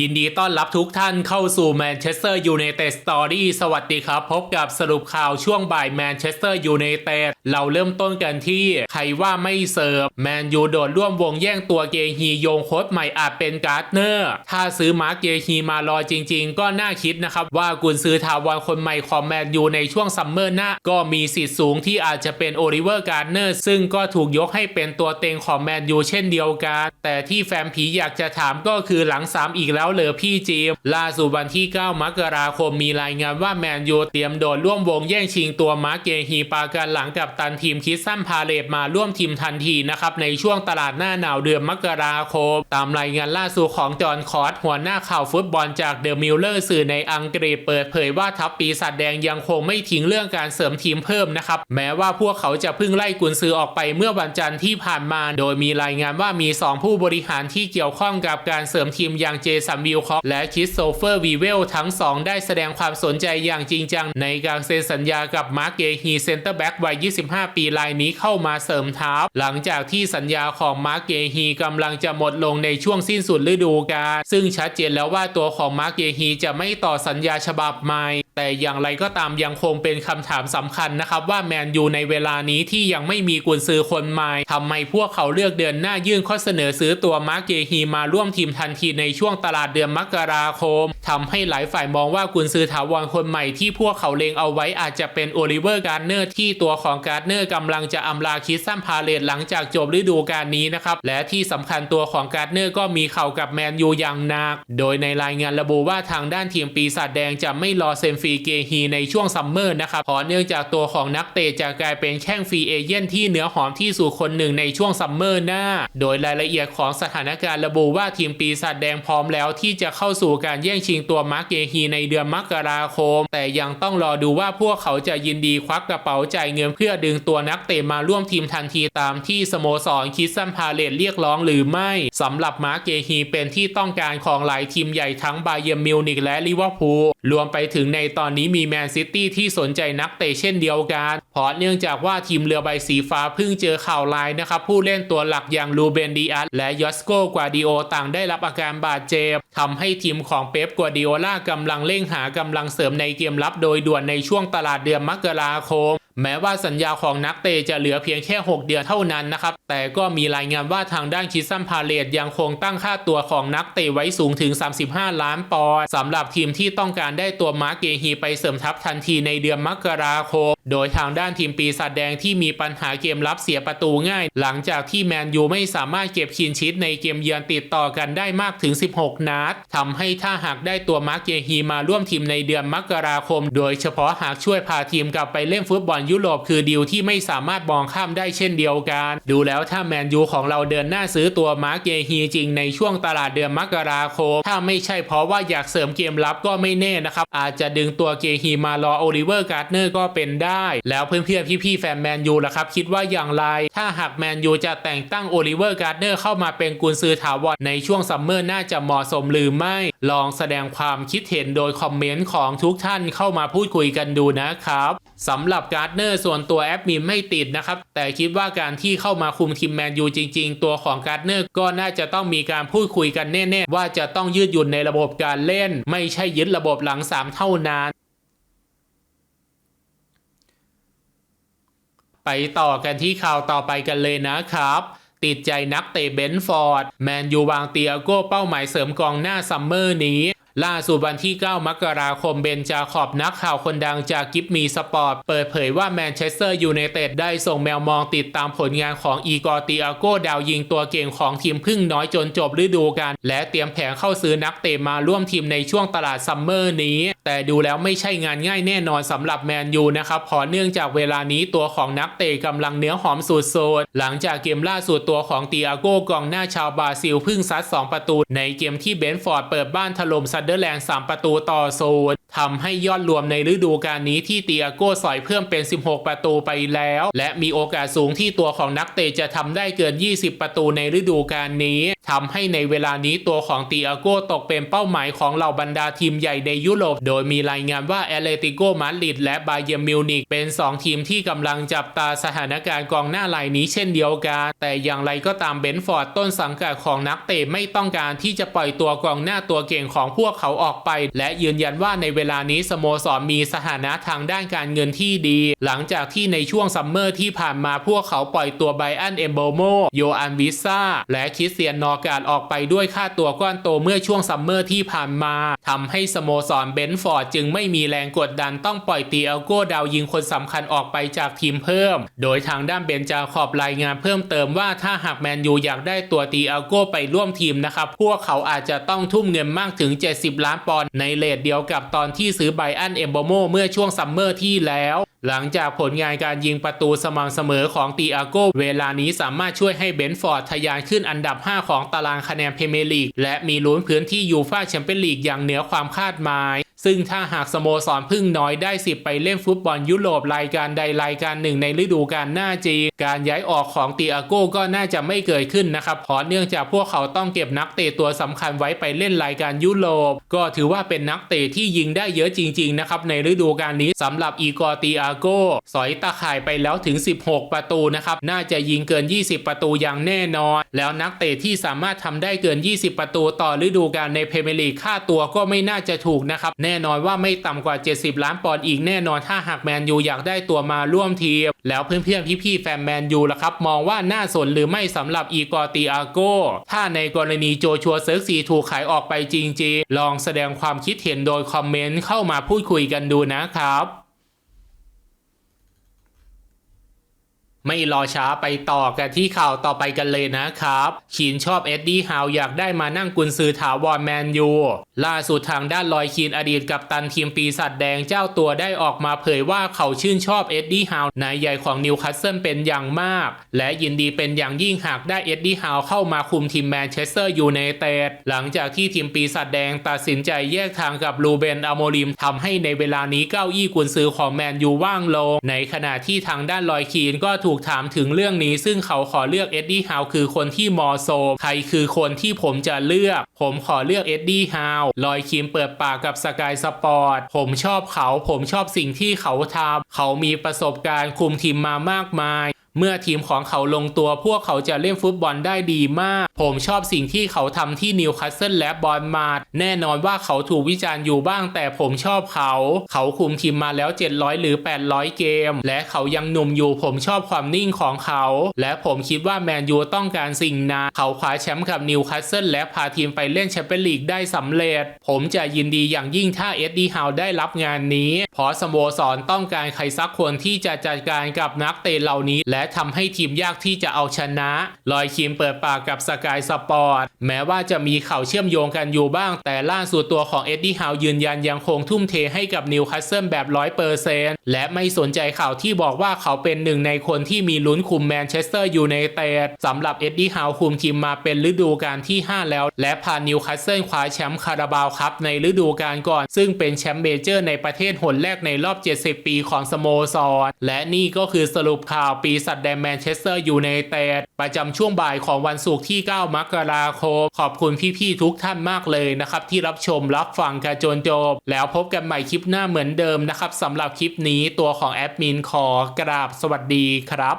ยินดีต้อนรับทุกท่านเข้าสู่แมนเชสเตอร์ยูไนเต็ดสตอรี่สวัสดีครับ พบกับสรุปข่าวช่วงบ่ายแมนเชสเตอร์ยูไนเต็ดเราเริ่มต้นกันที่ ใครว่าไม่เสิร์ฟ แมนยูโดดร่วมวงแย่งตัวเกฮีโยงโค้ดใหม่อาจเป็นการ์ดเนอร์ ถ้าซื้อมาร์กเกฮีมารอจริง ๆ ก็น่าคิดนะครับ ว่ากุนซื้อถาวรคนใหม่ของแมนยูในช่วงซัมเมอร์หน้าก็มีสิทธิ์สูงที่อาจจะเป็นโอลิเวอร์การ์เนอร์ซึ่งก็ถูกยกให้เป็นตัวเต็งของแมนยูเช่นเดียวกันแต่ที่แฟนผีอยากจะถามก็คือหลังสามอีกแล้วแล้วเหรอพี่จีมล่าสุดวันที่ 9 มกราคมมีรายงานว่าแมนยูเตรียมโดดร่วมวงแย่งชิงตัวมาร์เกฮีปากันหลังกับตันทีมคิดซัมพาเลตมาร่วมทีมทันทีนะครับในช่วงตลาดหน้าหนาวเดือนมกราคม ตามรายงานล่าสุดของจอห์นคอร์สหัวหน้าข่าวฟุตบอลจากเดอะมิลเลอร์สื่อในอังกฤษเปิดเผยว่าทัพปีศาจแดงยังคงไม่ทิ้งเรื่องการเสริมทีมเพิ่มนะครับแม้ว่าพวกเขาจะเพิ่งไล่กุนซือออกไปเมื่อวันจันทร์ที่ผ่านมา โดยมีรายงานว่ามี 2 ผู้บริหารที่เกี่ยวข้องกับการเสริมทีมอย่างเจสันวิลคอกและคิสโซเฟอร์วีเวลทั้งสองได้แสดงความสนใจอย่างจริงจัง ในการเซ็นสัญญากับมาร์กเกฮีเซนเตอร์แบ็กวัย 25 ปีรายนี้เข้ามาเสริมทัพหลังจากที่สัญญาของมาร์กเกฮีกำลังจะหมดลงในช่วงสิ้นสุดฤดูกาลซึ่งชัดเจนแล้วว่าตัวของมาร์กเกฮีจะไม่ต่อสัญญาฉบับใหม่ แต่อย่างไรก็ตามยังคงเป็นคำถามสำคัญนะครับว่าแมนยูในเวลานี้ที่ยังไม่มีกุนซือคนใหม่ทำไมพวกเขาเลือกเดือนหน้ายื่นข้อเสนอซื้อตัวมาร์กเกฮีมาร่วมทีมทันทีในช่วงตลาดเดือนมกราคมทำให้หลายฝ่ายมองว่ากุนซือถาวรคนใหม่ที่พวกเขาเลงเอาไว้อาจจะเป็นโอลิเวอร์การ์เนอร์ที่ตัวของการ์เนอร์กำลังจะอำลาคิดซัมพาเลตหลังจากจบฤดูกาลนี้นะครับและที่สำคัญตัวของการ์เนอร์ก็มีเข่ากับแมนยูอย่างหนัก โดยในรายงานระบุว่าทางด้านทีมปีศาจแดงจะไม่รอเซนฟรีเกฮีในช่วงซัมเมอร์นะครับเพราะเนื่องจากตัวของนักเตะจะกลายเป็นแข้งฟรีเอเย่นที่เนื้อหอมที่สุดคนหนึ่งในช่วงซัมเมอร์หน้า โดยรายละเอียดของสถานการณ์ระบุว่าทีมปีศาจแดงพร้อมแล้วที่จะเข้าสู่การแย่งชิงตัวมาร์กเกฮีในเดือนมกราคม แต่ยังต้องรอดูว่าพวกเขาจะยินดีควักกระเป๋าจ่ายเงินเพื่อดึงตัวนักเตะมาร่วมทีมทันทีตามที่สโมสรคิดซัมพาเลตเรียกร้องหรือไม่สำหรับมาร์กเกฮีเป็นที่ต้องการของหลายทีมใหญ่ทั้งบาเยร์นมิวนิกและลิเวอร์พูลรวมไปถึงในตอนนี้มีแมนซิตี้ที่สนใจนักเตะเช่นเดียวกันเพราะเนื่องจากว่าทีมเรือใบสีฟ้าเพิ่งเจอข่าวลายนะครับผู้เล่นตัวหลักอย่างลูเบนดีอัสและยอสโกกวาดิโอต่างได้รับอาการบาดเจ็บทำให้ทีมของเป๊ปกวาดิโอล่ากำลังเร่งหากำลังเสริมในเกมรับโดยด่วนในช่วงตลาดเดือนมกราคม แม้ว่าสัญญาของนักเตะจะเหลือเพียงแค่ 6 เดือนเท่านั้นนะครับ แต่ก็มีรายงานว่าทางด้านคิดซัมพาเลตยังคงตั้งค่าตัวของนักเตะไว้สูงถึง 35 ล้านปอนด์สำหรับทีมที่ต้องการได้ตัวมาร์กเกฮีไปเสริมทัพทันทีในเดือนมกราคม โดยทางด้านทีมปีศาจแดงที่มีปัญหาเกมรับเสียประตูง่าย หลังจากที่แมนยูไม่สามารถเก็บคินชิตในเกมเยือนติดต่อกันได้มากถึง 16 นัดทำให้ถ้าหากได้ตัวมาร์กเกฮีมาร่วมทีมในเดือนมกราคม โดยเฉพาะหากช่วยพาทีมกลับไปเล่นฟุตบอลยุโรปคือดีลที่ไม่สามารถมองข้ามได้เช่นเดียวกัน ดูแล้วถ้าแมนยูของเราเดินหน้าซื้อตัวมาร์กเกฮีจริงในช่วงตลาดเดือนมกราคม ถ้าไม่ใช่เพราะว่าอยากเสริมเกมรับก็ไม่แน่นะครับ อาจจะดึงตัวเกฮีมารอโอลิเวอร์การ์เนอร์ก็เป็นได้ แล้วเพื่อนๆพี่ๆแฟนแมนยูล่ะครับ คิดว่าอย่างไร ถ้าหากแมนยูจะแต่งตั้งโอลิเวอร์การ์เนอร์เข้ามาเป็นกุนซือถาวรในช่วงซัมเมอร์น่าจะเหมาะสมหรือไม่ ลองแสดงความคิดเห็นโดยคอมเมนต์ของทุกท่านเข้ามาพูดคุยกันดูนะครับ สำหรับการ์ดเนอร์ส่วนตัวแอปมีไม่ติดนะครับ แต่คิดว่าการที่เข้ามาคุมทีมแมนยูจริง ๆ ตัวของการ์ดเนอร์ก็น่าจะต้องมีการพูดคุยกันแน่ๆ ว่าจะต้องยืดหยุ่นในระบบการเล่น ไม่ใช่ยึดระบบหลังสามเท่านั้นไปต่อกันที่ข่าวต่อไปกันเลยนะครับ ติดใจนักเตะเบนฟอร์ด แมนยูวางเตียโก้เป้าหมายเสริมกองหน้าซัมเมอร์นี้ ล่าสุดวันที่ 9 มกราคมเบนจาขอบนักข่าวคนดังจากกิฟมีสปอร์ต เปิดเผยว่าแมนเชสเตอร์ยูไนเต็ดได้ส่งแมวมองติดตามผลงานของอีกอร์ติอาโกดาวยิงตัวเก่งของทีมพึ่งน้อยจนจบฤดูกาลและเตรียมแผนเข้าซื้อนักเตะมาร่วมทีมในช่วงตลาดซัมเมอร์นี้ แต่ดูแล้วไม่ใช่งานง่ายแน่นอนสำหรับแมนยูนะครับเพราะเนื่องจากเวลานี้ตัวของนักเตะกำลังเนื้อหอมสุดๆหลังจากเกมล่าสุดตัวของติอาโกกองหน้าชาวบราซิลพึ่งซัด2ประตู ในเกมที่เบนฟอร์ดเปิดบ้านถล่มซัเดอร์แลนด์ 3 ประตูต่อศูนย์ทำให้ยอดรวมในฤดูกาลนี้ที่เตียโก้สอยเพิ่มเป็น 16 ประตูไปแล้ว และมีโอกาสสูงที่ตัวของนักเตะจะทำได้เกิน 20 ประตูในฤดูกาลนี้ ทำให้ในเวลานี้ตัวของตียโก้ตกเป็นเป้าหมายของเหล่าบรรดาทีมใหญ่ในยุโรป โดยมีรายงานว่าแอตเลติโกมาดริดและบาเยมิวนิกเป็น 2 ทีมที่กำลังจับตาสถานการณ์กองหน้ารายนี้เช่นเดียวกัน แต่อย่างไรก็ตามเบนฟอร์ดต้นสังกัดของนักเตะไม่ต้องการที่จะปล่อยตัวกองหน้าตัวเก่งของพวกเขาออกไป และยืนยันว่าในเวลานี้สโมสรมีสถานะทางด้านการเงินที่ดี หลังจากที่ในช่วงซัมเมอร์ที่ผ่านมาพวกเขาปล่อยตัวไบอันเอมโบโมโยอันวิซ่าและคริสเตียนนอร์การออกไปด้วยค่าตัวก้อนโตเมื่อช่วงซัมเมอร์ที่ผ่านมาทำให้สโมสรเบนฟอร์ดจึงไม่มีแรงกดดันต้องปล่อยตีเอลโก้ดาวยิงคนสำคัญออกไปจากทีมเพิ่ม โดยทางด้านเบนจาขอบรายงานเพิ่มเติมว่าถ้าหากแมนยูอยากได้ตัวตีเอลโก้ไปร่วมทีมนะครับ พวกเขาอาจจะต้องทุ่มเงินมากถึง 70 ล้านปอนด์ในเลทเดียวกับตอนที่ซื้อไบอันเอมโบโมเมื่อช่วงซัมเมอร์ที่แล้ว หลังจากผลงานการยิงประตูสม่ำเสมอของตีอาโกเวลานี้สามารถช่วยให้เบนฟอร์ดทะยานขึ้นอันดับ 5 ของตารางคะแนนเพเมลีกและมีลุ้นพื้นที่ยูฟ่าแชมเปี้ยนลีกอย่างเหนือความคาดหมาย ซึ่งถ้าหากสโมสรพึ่งน้อยได้สิทธิ์ไปเล่นฟุตบอลยุโรปรายการใดรายการหนึ่งในฤดูกาลหน้าจี การย้ายออกของตีอาโก้ก็น่าจะไม่เกิดขึ้นนะครับเพราะเนื่องจากพวกเขาต้องเก็บนักเตะตัวสำคัญไว้ไปเล่นรายการยุโรป ก็ถือว่าเป็นนักเตะที่ยิงได้เยอะจริงๆนะครับในฤดูกาลนี้สำหรับอีกอตีอาโก้สอยตาข่ายไปแล้วถึง 16 ประตูนะครับน่าจะยิงเกิน 20 ประตูอย่างแน่นอน แล้วนักเตะที่สามารถทำได้เกิน 20 ประตูต่อฤดูกาลในเพรเมียร์ลีกค่าตัวก็ไม่น่าจะถูกนะครับแน่นอนว่าไม่ต่ำกว่า 70 ล้านปอนด์อีกแน่นอนถ้าหากแมนยูอยากได้ตัวมาร่วมทีม แล้วเพื่อนๆพี่ๆแฟนแมนยูล่ะครับมองว่าน่าสนหรือไม่สำหรับอีกอร์ติอาโกถ้าในกรณีโจชัวเซิร์กซีถูกขายออกไปจริงๆ ลองแสดงความคิดเห็นโดยคอมเมนต์เข้ามาพูดคุยกันดูนะครับ ไม่รอช้าไปต่อกันที่ข่าวต่อไปกันเลยนะครับ คีนชอบเอ็ดดี้ฮาวอยากได้มานั่งกุนซือถาวรแมนยู ล่าสุดทางด้านลอยคีนอดีตกับตันทีมปีศาจแดงเจ้าตัวได้ออกมาเผยว่าเขาชื่นชอบเอ็ดดี้ฮาวนายใหญ่ของนิวคาสเซิลเป็นอย่างมาก และยินดีเป็นอย่างยิ่งหากได้เอ็ดดี้ฮาวเข้ามาคุมทีมแมนเชสเตอร์ยูไนเต็ดหลังจากที่ทีมปีศาจแดงตัดสินใจแยกทางกับลูเบนอโมริมทำให้ในเวลานี้เก้าอี้กุนซือของแมนยูว่างลง ในขณะที่ทางด้านลอยคีนก็ถูกถามถึงเรื่องนี้ ซึ่งเขาขอเลือกเอ็ดดี้ฮาวคือคนที่มอโซมใครคือคนที่ผมจะเลือก ผมขอเลือกเอ็ดดี้ฮาวลอยคิมเปิดปากกับสกายสปอร์ตผมชอบเขา ผมชอบสิ่งที่เขาทำเขามีประสบการณ์คุมทีมมามากมาย เมื่อทีมของเขาลงตัวพวกเขาจะเล่นฟุตบอลได้ดีมาก ผมชอบสิ่งที่เขาทำที่นิวคาสเซิลและบอลมาดแน่นอนว่าเขาถูกวิจารณ์อยู่บ้างแต่ผมชอบเขา เขาคุมทีมมาแล้ว 700 หรือ 800 เกม และเขายังหนุ่มอยู่ผมชอบความนิ่งของเขา และผมคิดว่าแมนยูต้องการสิ่งนั้นเขาคว้าแชมป์กับนิวคาสเซิลและพาทีมไปเล่นแชมเปี้ยนลีกได้สำเร็จ ผมจะยินดีอย่างยิ่งถ้าเอ็ดดี้ฮาวได้รับงานนี้เพราะสโมสรต้องการใครสักคนที่จะจัดการกับนักเตะเหล่านี้และทำให้ทีมยากที่จะเอาชนะลอยคิมเปิดปากกับสกายสปอร์ตแม้ว่าจะมีข่าวเชื่อมโยงกันอยู่บ้าง แต่ล่าสุดตัวของเอ็ดดี้ฮาวยืนยันยังคงทุ่มเทให้กับนิวคาสเซิลแบบร้อยเปอร์เซนต์และไม่สนใจข่าวที่บอกว่าเขาเป็นหนึ่งในคนที่มีลุ้นคุมแมนเชสเตอร์ยูไนเต็ดสำหรับเอ็ดดี้ฮาวคุมทีมมาเป็นฤดูกาลที่ 5 แล้ว และพานิวคาสเซิลคว้าแชมป์คาราบาวครับในฤดูกาลก่อน ซึ่งเป็นแชมป์เมเจอร์ในประเทศหนแรกในรอบ 70 ปีของสโมสรและนี่ก็คือสรุปข่าวปีสตว์แดนแมนเชสเตอร์ยูไนเต็ดประจำช่วงบ่ายของวันศุกร์ที่ 9 มกราคม ขอบคุณพี่ๆทุกท่านมากเลยนะครับ ที่รับชมรับฟังกันจนจบ แล้วพบกันใหม่คลิปหน้าเหมือนเดิมนะครับสำหรับคลิปนี้ตัวของแอดมินขอกราบสวัสดีครับ